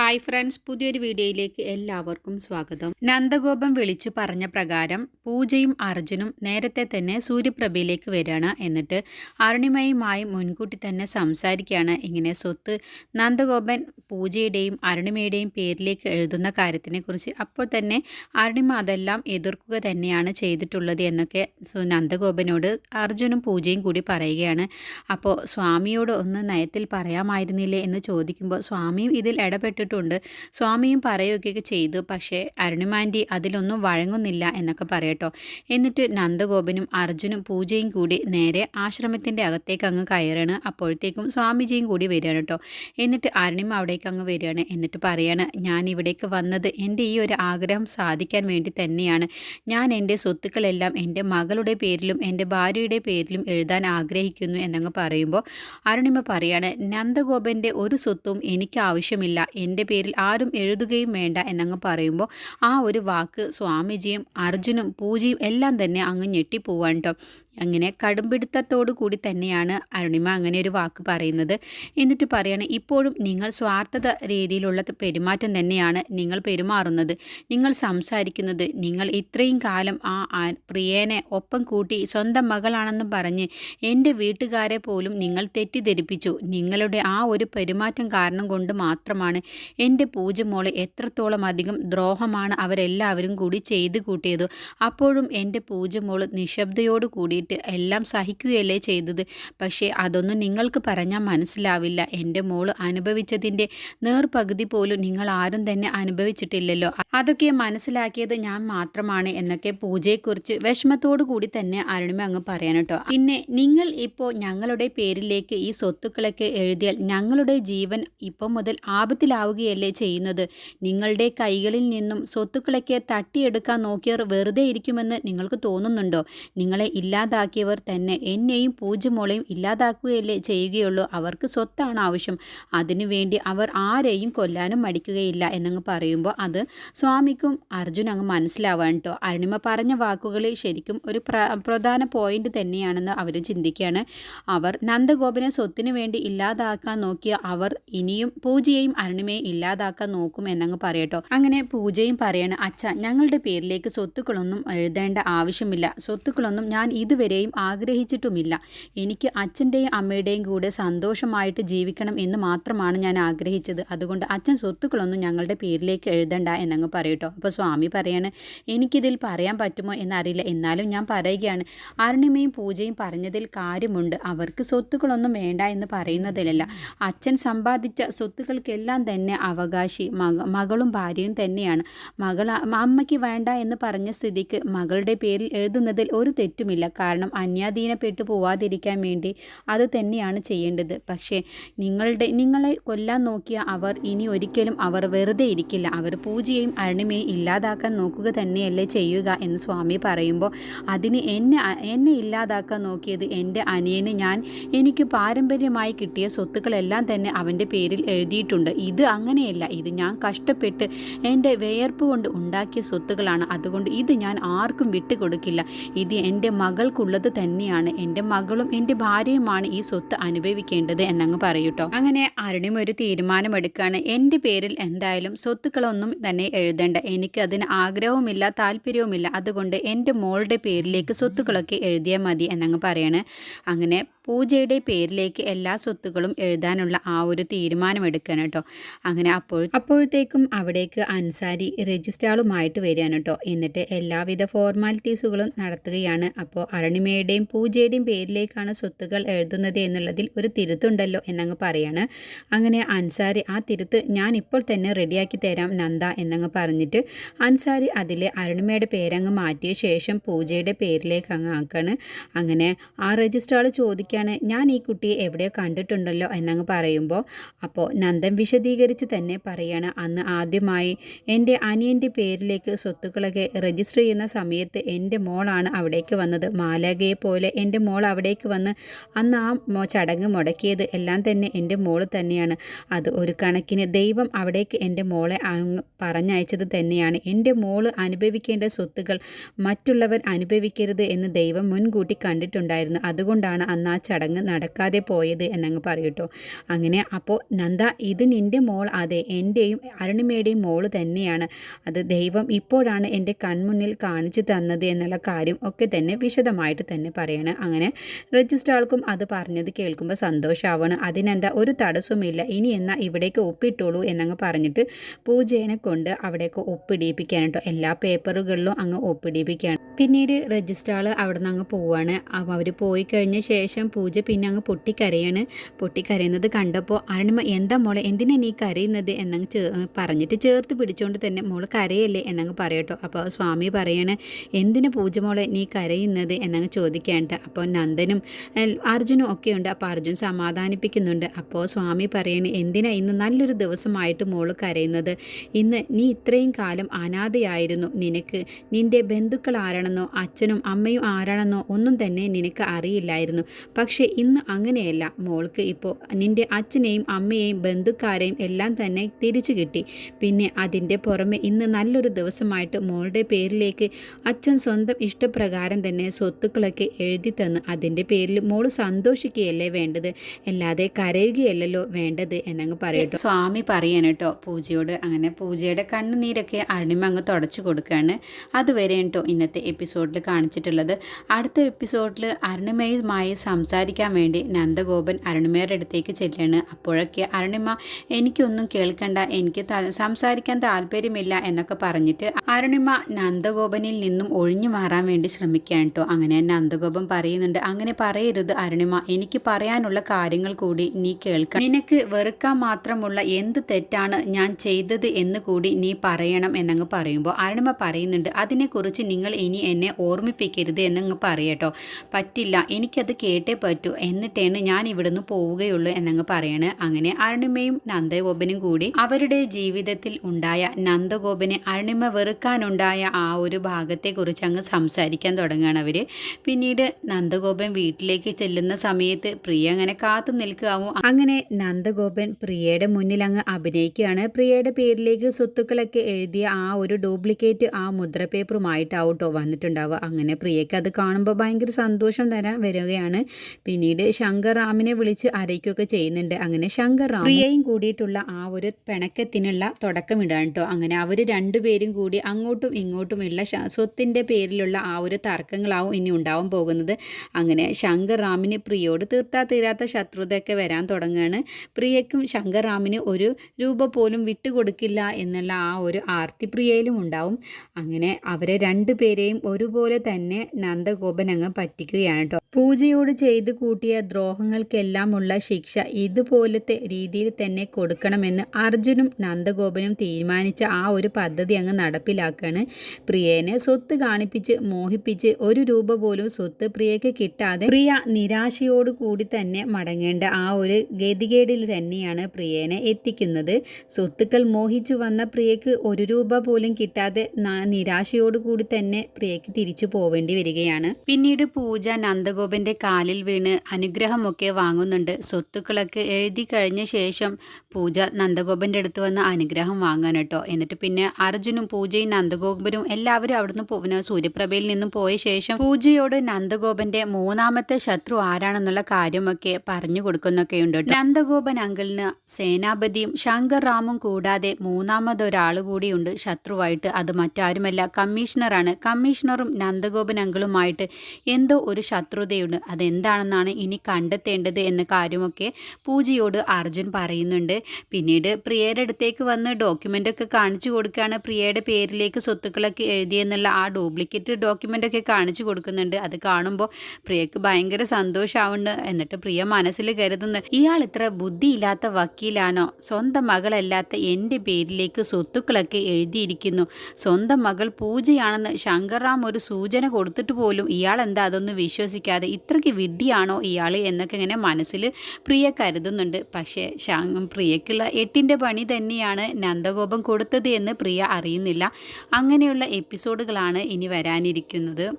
Hi friends പുതിയൊരു വീഡിയോയിലേക്ക് എല്ലാവർക്കും സ്വാഗതം. നന്ദഗോപം വിളിച്ചു പറഞ്ഞ പ്രകാരം പൂജയും അർജുനും നേരത്തെ തന്നെ സൂര്യപ്രഭയിലേക്ക് വരികയാണ് എന്നിട്ട് അരുണിമയുമായി മുൻകൂട്ടി തന്നെ സംസാരിക്കുകയാണ്. ഇങ്ങനെ സ്വത്ത് നന്ദഗോപൻ പൂജയുടെയും അരുണിമയുടെയും പേരിലേക്ക് എഴുതുന്ന കാര്യത്തിനെക്കുറിച്ച് അപ്പോൾ തന്നെ അരുണിമ അതെല്ലാം എതിർക്കുക തന്നെയാണ് ചെയ്തിട്ടുള്ളത് എന്നൊക്കെ നന്ദഗോപനോട് അർജുനും പൂജയും കൂടി പറയുകയാണ്. അപ്പോൾ സ്വാമിയോട് ഒന്ന് നയത്തിൽ പറയാമായിരുന്നില്ലേ എന്ന് ചോദിക്കുമ്പോൾ സ്വാമിയും ഇതിൽ ഇടപെട്ട് കേട്ടിട്ടുണ്ട് സ്വാമിയും പറയുകയൊക്കെ ചെയ്തു. പക്ഷേ അരുണിമാന്റി അതിലൊന്നും വഴങ്ങുന്നില്ല എന്നൊക്കെ പറയട്ടോ. എന്നിട്ട് നന്ദഗോപനും അർജുനും പൂജയും കൂടി നേരെ ആശ്രമത്തിന്റെ അകത്തേക്ക് അങ്ങ് കയറാണ് അപ്പോഴത്തേക്കും സ്വാമിജിയും കൂടി വരികയാണ് കേട്ടോ. എന്നിട്ട് അരുണിമ അവിടേക്ക് അങ്ങ് വരികയാണ്. എന്നിട്ട് പറയാണ് ഞാൻ ഇവിടേക്ക് വന്നത് എന്റെ ഈ ഒരു ആഗ്രഹം സാധിക്കാൻ വേണ്ടി തന്നെയാണ്. ഞാൻ എന്റെ സ്വത്തുക്കളെല്ലാം എന്റെ മകളുടെ പേരിലും എന്റെ ഭാര്യയുടെ പേരിലും എഴുതാൻ ആഗ്രഹിക്കുന്നു എന്നങ്ങ് പറയുമ്പോൾ അരുണിമ പറയാണ് നന്ദഗോപന്റെ ഒരു സ്വത്തും എനിക്ക് ആവശ്യമില്ല എന്റെ പേരിൽ ആരും എഴുതുകയും വേണ്ട എന്നങ്ങ് പറയുമ്പോൾ ആ ഒരു വാക്ക് സ്വാമിജിയും അർജുനും പൂജയും എല്ലാം തന്നെ അങ്ങ് ഞെട്ടിപ്പോവാൻ കേട്ടോ അങ്ങനെ കടുംപിടുത്തത്തോടു കൂടി തന്നെയാണ് അരുണിമ അങ്ങനെ ഒരു വാക്ക് പറയുന്നത്. എന്നിട്ട് പറയാണ് ഇപ്പോഴും നിങ്ങൾ സ്വാർത്ഥത രീതിയിലുള്ള പെരുമാറ്റം തന്നെയാണ് നിങ്ങൾ പെരുമാറുന്നത്. നിങ്ങൾ സംസാരിക്കുന്നത് നിങ്ങൾ ഇത്രയും കാലം ആ പ്രിയേനെ ഒപ്പം കൂട്ടി സ്വന്തം മകളാണെന്നും പറഞ്ഞ് എന്റെ വീട്ടുകാരെ പോലും നിങ്ങൾ തെറ്റിദ്ധരിപ്പിച്ചു. നിങ്ങളുടെ ആ ഒരു പെരുമാറ്റം കാരണം കൊണ്ട് മാത്രമാണ് എന്റെ പൂജമോളെ എത്രത്തോളം അധികം ദ്രോഹമാണ് അവരെല്ലാവരും കൂടി ചെയ്തു കൂട്ടിയത്. അപ്പോഴും എന്റെ പൂജമോൾ നിശബ്ദയോടു കൂടിയിട്ട് വേണ്ടിയിട്ട് എല്ലാം സഹിക്കുകയല്ലേ ചെയ്തത്. പക്ഷേ അതൊന്നും നിങ്ങൾക്ക് പറഞ്ഞാൽ മനസ്സിലാവില്ല. എന്റെ മോൾ അനുഭവിച്ചതിന്റെ നേർപകുതി പോലും നിങ്ങൾ ആരും തന്നെ അനുഭവിച്ചിട്ടില്ലല്ലോ. അതൊക്കെ മനസ്സിലാക്കിയത് ഞാൻ മാത്രമാണ് എന്നൊക്കെ പൂജയെക്കുറിച്ച് വിഷമത്തോടു കൂടി തന്നെ അരുണിമ അങ്ങ് പറയാൻ കേട്ടോ. പിന്നെ നിങ്ങൾ ഇപ്പോൾ ഞങ്ങളുടെ പേരിലേക്ക് ഈ സ്വത്തുക്കളൊക്കെ എഴുതിയാൽ ഞങ്ങളുടെ ജീവൻ ഇപ്പം മുതൽ ആപത്തിലാവുകയല്ലേ ചെയ്യുന്നത്? നിങ്ങളുടെ കൈകളിൽ നിന്നും സ്വത്തുക്കളൊക്കെ തട്ടിയെടുക്കാൻ നോക്കിയവർ വെറുതെ ഇരിക്കുമെന്ന് നിങ്ങൾക്ക് തോന്നുന്നുണ്ടോ? നിങ്ങളെ ഇല്ലാതാ ഇല്ലാതാക്കിയവർ തന്നെ എന്നെയും പൂജമോളെയും ഇല്ലാതാക്കുകയല്ലേ ചെയ്യുകയുള്ളൂ. അവർക്ക് സ്വത്താണ് ആവശ്യം. അതിനുവേണ്ടി അവർ ആരെയും കൊല്ലാനും മടിക്കുകയില്ല എന്നങ്ങ് പറയുമ്പോൾ അത് സ്വാമിക്കും അർജുൻ അങ്ങ് മനസ്സിലാവാൻ കേട്ടോ അരുണിമ പറഞ്ഞ വാക്കുകൾ ശരിക്കും ഒരു പ്രധാന പോയിന്റ് തന്നെയാണെന്ന് അവർ ചിന്തിക്കുകയാണ്. അവർ നന്ദഗോപിനെ സ്വത്തിന് വേണ്ടി ഇല്ലാതാക്കാൻ നോക്കിയ അവർ ഇനിയും പൂജയെയും അരുണിമയെ ഇല്ലാതാക്കാൻ നോക്കും എന്നങ്ങ് പറയട്ടോ അങ്ങനെ പൂജയും പറയാണ് അച്ഛ ഞങ്ങളുടെ പേരിലേക്ക് സ്വത്തുക്കളൊന്നും എഴുതേണ്ട ആവശ്യമില്ല. സ്വത്തുക്കളൊന്നും ഞാൻ ഇതുവരെ ഇതുവരെയും ആഗ്രഹിച്ചിട്ടുമില്ല. എനിക്ക് അച്ഛന്റെയും അമ്മയുടെയും കൂടെ സന്തോഷമായിട്ട് ജീവിക്കണം എന്ന് മാത്രമാണ് ഞാൻ ആഗ്രഹിച്ചത്. അതുകൊണ്ട് അച്ഛൻ സ്വത്തുക്കളൊന്നും ഞങ്ങളുടെ പേരിലേക്ക് എഴുതണ്ട എന്നങ്ങ് പറയട്ടോ. അപ്പോൾ സ്വാമി പറയാണ് എനിക്കിതിൽ പറയാൻ പറ്റുമോ എന്നറിയില്ല. എന്നാലും ഞാൻ പറയുകയാണ്. അരുണിമയും പൂജയും പറഞ്ഞതിൽ കാര്യമുണ്ട്. അവർക്ക് സ്വത്തുക്കളൊന്നും വേണ്ട എന്ന് പറയുന്നതിലല്ല. അച്ഛൻ സമ്പാദിച്ച സ്വത്തുക്കൾക്കെല്ലാം തന്നെ അവകാശി. മക മകളും ഭാര്യയും തന്നെയാണ്. മകൾ അമ്മയ്ക്ക് വേണ്ട എന്ന് പറഞ്ഞ സ്ഥിതിക്ക് മകളുടെ പേരിൽ എഴുതുന്നതിൽ ഒരു തെറ്റുമില്ല. കാരണം അന്യാധീനപ്പെട്ടു പോവാതിരിക്കാൻ വേണ്ടി അത് തന്നെയാണ് ചെയ്യേണ്ടത്. പക്ഷേ നിങ്ങളുടെ നിങ്ങളെ കൊല്ലാൻ നോക്കിയ അവർ ഇനി ഒരിക്കലും അവർ വെറുതെ ഇരിക്കില്ല. അവർ പൂജയും അരുണിമയും ഇല്ലാതാക്കാൻ നോക്കുക തന്നെയല്ലേ ചെയ്യുക എന്ന് സ്വാമി പറയുമ്പോൾ അതിന് എന്നെ എന്നെ ഇല്ലാതാക്കാൻ നോക്കിയത് എന്റെ അനിയന് ഞാൻ. എനിക്ക് പാരമ്പര്യമായി കിട്ടിയ സ്വത്തുക്കളെല്ലാം തന്നെ അവന്റെ പേരിൽ എഴുതിയിട്ടുണ്ട്. ഇത് അങ്ങനെയല്ല. ഇത് ഞാൻ കഷ്ടപ്പെട്ട് എന്റെ വേർപ്പ് കൊണ്ട് ഉണ്ടാക്കിയ സ്വത്തുക്കളാണ്. അതുകൊണ്ട് ഇത് ഞാൻ ആർക്കും വിട്ടുകൊടുക്കില്ല. ഇത് എന്റെ മകൾക്കുള്ള ഉള്ളത് തന്നെയാണ്. എന്റെ മകളും എന്റെ ഭാര്യയുമാണ് ഈ സ്വത്ത് അനുഭവിക്കേണ്ടത് എന്നങ്ങ് പറയൂട്ടോ. അങ്ങനെ അരുണിം ഒരു തീരുമാനമെടുക്കുകയാണ് എന്റെ പേരിൽ എന്തായാലും സ്വത്തുക്കളൊന്നും തന്നെ എഴുതേണ്ട. എനിക്ക് അതിന് ആഗ്രഹവുമില്ല താല്പര്യവുമില്ല. അതുകൊണ്ട് എന്റെ മോളുടെ പേരിലേക്ക് സ്വത്തുക്കളൊക്കെ എഴുതിയാൽ മതി എന്നങ്ങ് പറയാണ്. അങ്ങനെ പൂജയുടെ പേരിലേക്ക് എല്ലാ സ്വത്തുക്കളും എഴുതാനുള്ള ആ ഒരു തീരുമാനം എടുക്കണം കേട്ടോ. അങ്ങനെ അപ്പോൾ അപ്പോഴത്തേക്കും അവിടേക്ക് അൻസാരി രജിസ്ട്രാളുമായിട്ട് വരികയാണ് കേട്ടോ. എന്നിട്ട് എല്ലാവിധ ഫോർമാലിറ്റീസുകളും നടത്തുകയാണ്. അപ്പോൾ അരണിമയുടെയും പൂജയുടെയും പേരിലേക്കാണ് സ്വത്തുക്കൾ എഴുതുന്നത് എന്നുള്ളതിൽ ഒരു തിരുത്തുണ്ടല്ലോ എന്നങ്ങ് പറയാണ്. അങ്ങനെ അൻസാരി ആ തിരുത്ത് ഞാൻ ഇപ്പോൾ തന്നെ റെഡിയാക്കി തരാം നന്ദ എന്നങ്ങ് പറഞ്ഞിട്ട് അൻസാരി അതിലെ അരുണിമയുടെ പേരങ്ങ് മാറ്റിയ ശേഷം പൂജയുടെ പേരിലേക്ക് അങ്ങ് ആക്കാണ്. അങ്ങനെ ആ രജിസ്ട്രാൾ ചോദിക്കാൻ ചോദിക്കുകയാണ് ഞാൻ ഈ കുട്ടിയെ എവിടെയോ കണ്ടിട്ടുണ്ടല്ലോ എന്നങ്ങ് പറയുമ്പോൾ അപ്പോൾ നന്ദൻ വിശദീകരിച്ച് തന്നെ പറയുകയാണ് അന്ന് ആദ്യമായി എന്റെ അനിയന്റെ പേരിലേക്ക് സ്വത്തുക്കളൊക്കെ രജിസ്റ്റർ ചെയ്യുന്ന സമയത്ത് എന്റെ മോളാണ് അവിടേക്ക് വന്നത്. മാലാകയെ പോലെ എന്റെ മോൾ അവിടേക്ക് വന്ന് അന്ന് ആ ചടങ്ങ് മുടക്കിയത് എല്ലാം തന്നെ എന്റെ മോൾ തന്നെയാണ്. അത് ഒരു കണക്കിന് ദൈവം അവിടേക്ക് എന്റെ മോളെ പറഞ്ഞയച്ചത് തന്നെയാണ്. എന്റെ മോൾ അനുഭവിക്കേണ്ട സ്വത്തുകൾ മറ്റുള്ളവർ അനുഭവിക്കരുത് എന്ന് ദൈവം മുൻകൂട്ടി കണ്ടിട്ടുണ്ടായിരുന്നു. അതുകൊണ്ടാണ് അന്ന് ആ ചടങ്ങ് നടക്കാതെ പോയത് എന്നങ്ങ് പറയൂട്ടോ അങ്ങനെ അപ്പോൾ നന്ദ ഇത് നിന്റെ മോൾ അതെ എന്റെയും അരുണിമയുടെയും മോൾ തന്നെയാണ്. അത് ദൈവം ഇപ്പോഴാണ് എന്റെ കൺമുന്നിൽ കാണിച്ചു തന്നത് എന്നുള്ള കാര്യം ഒക്കെ തന്നെ വിശദമായിട്ട് തന്നെ പറയണം. അങ്ങനെ രജിസ്ട്രാൾക്കും അത് പറഞ്ഞത് കേൾക്കുമ്പോൾ സന്തോഷമാവാണ് അതിനെന്താ ഒരു തടസ്സമില്ല ഇനി എന്നാൽ ഇവിടേക്ക് ഒപ്പിട്ടോളൂ എന്നങ്ങ് പറഞ്ഞിട്ട് പൂജേനെ കൊണ്ട് അവിടേക്ക് ഒപ്പിടിയിപ്പിക്കാൻ കേട്ടോ. എല്ലാ പേപ്പറുകളിലും അങ്ങ് ഒപ്പിടിയിപ്പിക്കുകയാണ് പിന്നീട് രജിസ്ട്രാൾ അവിടെ നിന്ന് അങ്ങ് പോവുകയാണ് അവർ പോയി കഴിഞ്ഞ ശേഷം പൂജ പിന്നെ അങ്ങ് പൊട്ടിക്കരയാണ്. പൊട്ടിക്കരയുന്നത് കണ്ടപ്പോൾ അരുണിമ എന്താ മോളെ? എന്തിനാ നീ കരയുന്നത്? എന്നങ്ങ് ചേ പറഞ്ഞിട്ട് ചേർത്ത് പിടിച്ചുകൊണ്ട് തന്നെ മോൾ കരയല്ലേ? എന്നങ്ങ് പറയട്ടോ. അപ്പോൾ സ്വാമി പറയാണ് എന്തിനു പൂജ മോളെ നീ കരയുന്നത്? എന്നങ്ങ് ചോദിക്കേണ്ട. അപ്പോൾ നന്ദനും അർജുനും ഒക്കെ ഉണ്ട് അപ്പോൾ അർജുൻ സമാധാനിപ്പിക്കുന്നുണ്ട്. അപ്പോൾ സ്വാമി പറയാണ് എന്തിനാ ഇന്ന് നല്ലൊരു ദിവസമായിട്ട് മോൾ കരയുന്നത്? ഇന്ന് നീ ഇത്രയും കാലം അനാഥയായിരുന്നു. നിനക്ക് നിന്റെ ബന്ധുക്കൾ ആരാണെന്നോ അച്ഛനും അമ്മയും ആരാണെന്നോ ഒന്നും തന്നെ നിനക്ക് അറിയില്ലായിരുന്നു. പക്ഷേ ഇന്ന് അങ്ങനെയല്ല. മോൾക്ക് ഇപ്പോൾ നിന്റെ അച്ഛനെയും അമ്മയെയും ബന്ധുക്കാരെയും എല്ലാം തന്നെ തിരിച്ചു കിട്ടി. പിന്നെ അതിന്റെ പുറമെ ഇന്ന് നല്ലൊരു ദിവസമായിട്ട് മോളുടെ പേരിലേക്ക് അച്ഛൻ സ്വന്തം ഇഷ്ടപ്രകാരം തന്നെ സ്വത്തുക്കളൊക്കെ എഴുതി തന്ന് അതിന്റെ പേരിൽ മോൾ സന്തോഷിക്കുകയല്ലേ വേണ്ടത്? അല്ലാതെ കരയുകയല്ലല്ലോ വേണ്ടത് എന്നങ്ങ് പറയട്ടോ. സ്വാമി പറയാൻ കേട്ടോ പൂജയോട് അങ്ങനെ പൂജയുടെ കണ്ണുനീരൊക്കെ അരുണിമ അങ്ങ് തുടച്ചു കൊടുക്കുകയാണ്. അതുവരെ കേട്ടോ ഇന്നത്തെ എപ്പിസോഡിൽ കാണിച്ചിട്ടുള്ളത്. അടുത്ത എപ്പിസോഡിൽ അരുണിമയുമായി സംസാരിക്കാൻ വേണ്ടി നന്ദഗോപൻ അരുണിമയുടെ അടുത്തേക്ക് ചെല്ലുകയാണ്. അപ്പോഴൊക്കെ അരുണിമ എനിക്കൊന്നും കേൾക്കണ്ട. എനിക്ക് സംസാരിക്കാൻ താല്പര്യമില്ല എന്നൊക്കെ പറഞ്ഞിട്ട് അരുണിമ നന്ദഗോപനിൽ നിന്നും ഒഴിഞ്ഞു മാറാൻ വേണ്ടി ശ്രമിക്കുകയാണ് കേട്ടോ. അങ്ങനെ നന്ദഗോപൻ പറയുന്നുണ്ട് അങ്ങനെ പറയരുത് അരുണിമ. എനിക്ക് പറയാനുള്ള കാര്യങ്ങൾ കൂടി നീ കേൾക്കണം നിനക്ക് വെറുക്കാൻ മാത്രമുള്ള എന്ത് തെറ്റാണ് ഞാൻ ചെയ്തത് എന്ന് കൂടി നീ പറയണം എന്നങ്ങ് പറയുമ്പോൾ അരുണിമ പറയുന്നുണ്ട് അതിനെക്കുറിച്ച് നിങ്ങൾ ഇനി എന്നെ ഓർമ്മിപ്പിക്കരുത് എന്നങ്ങ് പറയട്ടോ. പറ്റില്ല എനിക്കത് കേട്ടേ പറ്റൂ. എന്നിട്ടാണ് ഞാൻ ഇവിടുന്ന് പോവുകയുള്ളൂ എന്നങ്ങ് പറയാണ്. അങ്ങനെ അരുണിമയും നന്ദഗോപനും കൂടി അവരുടെ ജീവിതത്തിൽ ഉണ്ടായ നന്ദഗോപനെ അരുണിമ വെറുക്കാനുണ്ടായ ആ ഒരു ഭാഗത്തെക്കുറിച്ച് അങ്ങ് സംസാരിക്കാൻ തുടങ്ങുകയാണ് അവർ പിന്നീട് നന്ദഗോപൻ വീട്ടിലേക്ക് ചെല്ലുന്ന സമയത്ത് പ്രിയ അങ്ങനെ കാത്തു നിൽക്കാവും. അങ്ങനെ നന്ദഗോപൻ പ്രിയയുടെ മുന്നിൽ അങ്ങ് അഭിനയിക്കുകയാണ്. പ്രിയയുടെ പേരിലേക്ക് സ്വത്തുക്കളൊക്കെ എഴുതിയ ആ ഒരു ഡ്യൂപ്ലിക്കേറ്റ് ആ മുദ്ര പേപ്പറുമായിട്ടാവട്ടോ വന്നിട്ടുണ്ടാവുക. അങ്ങനെ പ്രിയയ്ക്ക് അത് കാണുമ്പോൾ ഭയങ്കര സന്തോഷം തരാൻ വരികയാണ്. പിന്നീട് ശങ്കർ റാമിനെ വിളിച്ച് അരയ്ക്കുകയൊക്കെ ചെയ്യുന്നുണ്ട്. അങ്ങനെ ശങ്കർ റാം പ്രിയയും കൂടിയിട്ടുള്ള ആ ഒരു പിണക്കത്തിനുള്ള തുടക്കമിടാണ് കേട്ടോ. അങ്ങനെ അവർ രണ്ടുപേരും കൂടി അങ്ങോട്ടും ഇങ്ങോട്ടുമുള്ള സ്വത്തിന്റെ പേരിലുള്ള ആ ഒരു തർക്കങ്ങളാവും ഇനി ഉണ്ടാവാൻ പോകുന്നത്. അങ്ങനെ ശങ്കർ റാമിന് പ്രിയോട് തീർത്താ തീരാത്ത ശത്രുതയൊക്കെ വരാൻ തുടങ്ങുകയാണ് പ്രിയയ്ക്കും ശങ്കർ റാമിന് ഒരു രൂപ പോലും വിട്ടുകൊടുക്കില്ല എന്നുള്ള ആ ഒരു ആർത്തി പ്രിയയിലും ഉണ്ടാവും. അങ്ങനെ അവരെ ഒരുപോലെ തന്നെ നന്ദഗോപൻ അങ്ങ് പറ്റിക്കുകയാണ് കേട്ടോ പൂജയോട് ചെയ്തു കൂട്ടിയ ദ്രോഹങ്ങൾക്കെല്ലാമുള്ള ശിക്ഷ ഇതുപോലത്തെ രീതിയിൽ തന്നെ കൊടുക്കണമെന്ന് അർജുനും നന്ദഗോപനും തീരുമാനിച്ച ആ ഒരു പദ്ധതി അങ്ങ് നടപ്പിലാക്കാണ്. പ്രിയനെ സ്വത്ത് കാണിപ്പിച്ച് മോഹിപ്പിച്ച് ഒരു രൂപ പോലും സ്വത്ത് പ്രിയയ്ക്ക് കിട്ടാതെ പ്രിയ നിരാശയോട് കൂടി തന്നെ മടങ്ങേണ്ട ആ ഒരു ഗതികേടിൽ തന്നെയാണ് പ്രിയനെ എത്തിക്കുന്നത്. സ്വത്തുക്കൾ മോഹിച്ചു വന്ന പ്രിയയ്ക്ക് ഒരു രൂപ പോലും കിട്ടാതെ നിരാശയോട് കൂടി തന്നെ പ്രിയയ്ക്ക് തിരിച്ചു പോവേണ്ടി വരികയാണ്. പിന്നീട് പൂജ നന്ദഗോപന്റെ കാലിൽ വീണ് അനുഗ്രഹമൊക്കെ വാങ്ങുന്നുണ്ട്. സ്വത്തുക്കളൊക്കെ എഴുതി കഴിഞ്ഞ ശേഷം പൂജ നന്ദഗോപന്റെ അടുത്ത് വന്ന് അനുഗ്രഹം വാങ്ങാൻ കേട്ടോ എന്നിട്ട് പിന്നെ അർജുനും പൂജയും നന്ദഗോപനും എല്ലാവരും അവിടുന്ന് പിന്നെ സൂര്യപ്രഭയിൽ നിന്നും പോയ ശേഷം പൂജയോട് നന്ദഗോപന്റെ മൂന്നാമത്തെ ശത്രു ആരാണെന്നുള്ള കാര്യമൊക്കെ പറഞ്ഞു കൊടുക്കുന്നൊക്കെ ഉണ്ട് നന്ദഗോപൻ അങ്കിളിന് സേനാപതിയും ശങ്കർ റാമും കൂടാതെ മൂന്നാമതൊരാൾ കൂടിയുണ്ട് ശത്രുവായിട്ട്. അത് മറ്റാരുമല്ല കമ്മീഷണറാണ്. കമ്മീഷണറും നന്ദഗോപൻ അങ്കിളുമായിട്ട് എന്തോ ഒരു ശത്രുതയുണ്ട് അതെന്താണെന്നാണ് ഇനി കണ്ടെത്തേണ്ടത് എന്ന കാര്യമൊക്കെ പൂജയോട് അർജുൻ പറയുന്നുണ്ട്. പിന്നീട് പ്രിയയുടെ അടുത്തേക്ക് വന്ന് ഡോക്യുമെന്റ് ഒക്കെ കാണിച്ചു കൊടുക്കുകയാണ്. പ്രിയയുടെ പേരിലേക്ക് സ്വത്തുക്കളൊക്കെ എഴുതിയെന്നുള്ള ആ ഡ്യൂപ്ലിക്കേറ്റ് ഡോക്യുമെന്റ് ഒക്കെ കാണിച്ചു കൊടുക്കുന്നുണ്ട്. അത് കാണുമ്പോൾ പ്രിയക്ക് ഭയങ്കര സന്തോഷമാവുന്നുണ്ട് എന്നിട്ട് പ്രിയ മനസ്സിൽ കരുതുന്നു ഇയാൾ ഇത്ര ബുദ്ധിയില്ലാത്ത വക്കീലാണോ? സ്വന്തം മകളല്ലാത്ത എന്റെ പേരിലേക്ക് സ്വത്തുക്കളൊക്കെ എഴുതിയിരിക്കുന്നു. സ്വന്തം മകൾ പൂജയാണെന്ന് ശങ്കർറാം ഒരു സൂചന കൊടുത്തിട്ട് പോലും ഇയാൾ എന്താ അതൊന്നും വിശ്വസിക്കാതെ ഇത്രയ്ക്ക് വിഡ്ഢിയാണോ ഇയാൾ എന്നൊക്കെ ഇങ്ങനെ മനസ്സിൽ പ്രിയ കരുതുന്നുണ്ട്. പക്ഷേ പ്രിയക്കുള്ള എട്ടിന്റെ പണി തന്നെയാണ് നന്ദഗോപം കൊടുത്തത് എന്ന് പ്രിയ അറിയുന്നില്ല. അങ്ങനെയുള്ള എപ്പിസോഡുകളാണ് ഇനി വരാനിരിക്കുന്നത്.